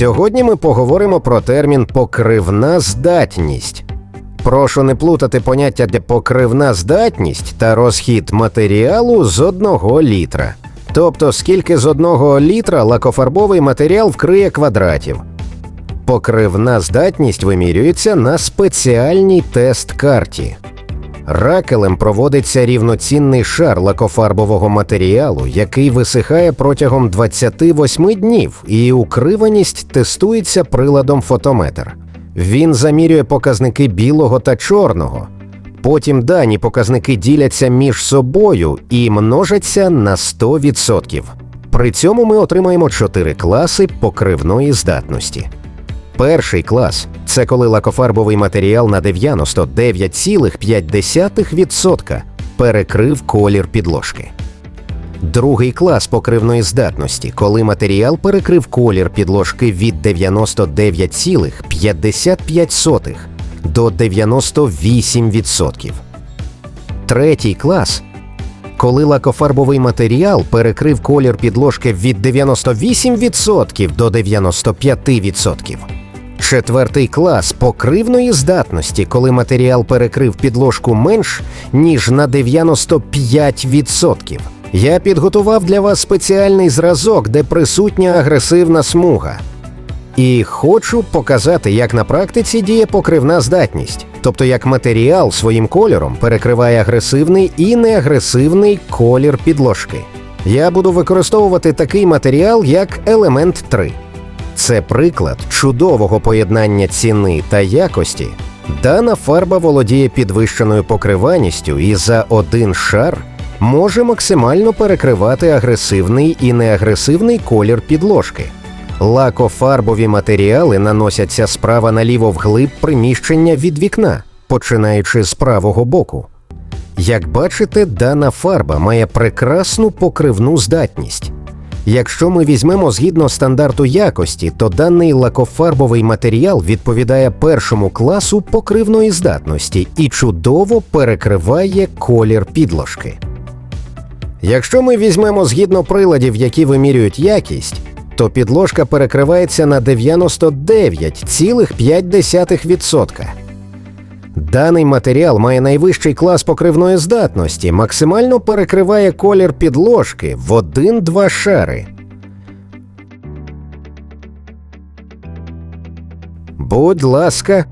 Сьогодні ми поговоримо про термін покривна здатність. Прошу не плутати поняття де покривна здатність та розхід матеріалу з одного літра. Тобто, скільки з одного літра лакофарбовий матеріал вкриє квадратів. Покривна здатність вимірюється на спеціальній тест-карті. Ракелем проводиться рівноцінний шар лакофарбового матеріалу, який висихає протягом 28 днів, і укриваність тестується приладом фотометр. Він замірює показники білого та чорного. Потім дані показники діляться між собою і множаться на 100%. При цьому ми отримаємо 4 класи покривної здатності. Перший клас це коли лакофарбовий матеріал на 99,5% перекрив колір підложки. Другий клас покривної здатності, коли матеріал перекрив колір підложки від 99,55 до 98%. Третій клас коли лакофарбовий матеріал перекрив колір підложки від 98% до 95%. Четвертий клас покривної здатності, коли матеріал перекрив підложку менш ніж на 95%. Я підготував для вас спеціальний зразок, де присутня агресивна смуга. І хочу показати, як на практиці діє покривна здатність, тобто як матеріал своїм кольором перекриває агресивний і неагресивний колір підложки. Я буду використовувати такий матеріал, як елемент 3. Це приклад чудового поєднання ціни та якості. Дана фарба володіє підвищеною покриваністю і за один шар може максимально перекривати агресивний і неагресивний колір підложки. Лакофарбові матеріали наносяться справа наліво вглиб приміщення від вікна, починаючи з правого боку. Як бачите, дана фарба має прекрасну покривну здатність. Якщо ми візьмемо згідно стандарту якості, то даний лакофарбовий матеріал відповідає першому класу покривної здатності і чудово перекриває колір підложки. Якщо ми візьмемо згідно приладів, які вимірюють якість, то підложка перекривається на 99,5%. Даний матеріал має найвищий клас покривної здатності, максимально перекриває колір підложки в 1-2 шари. Будь ласка,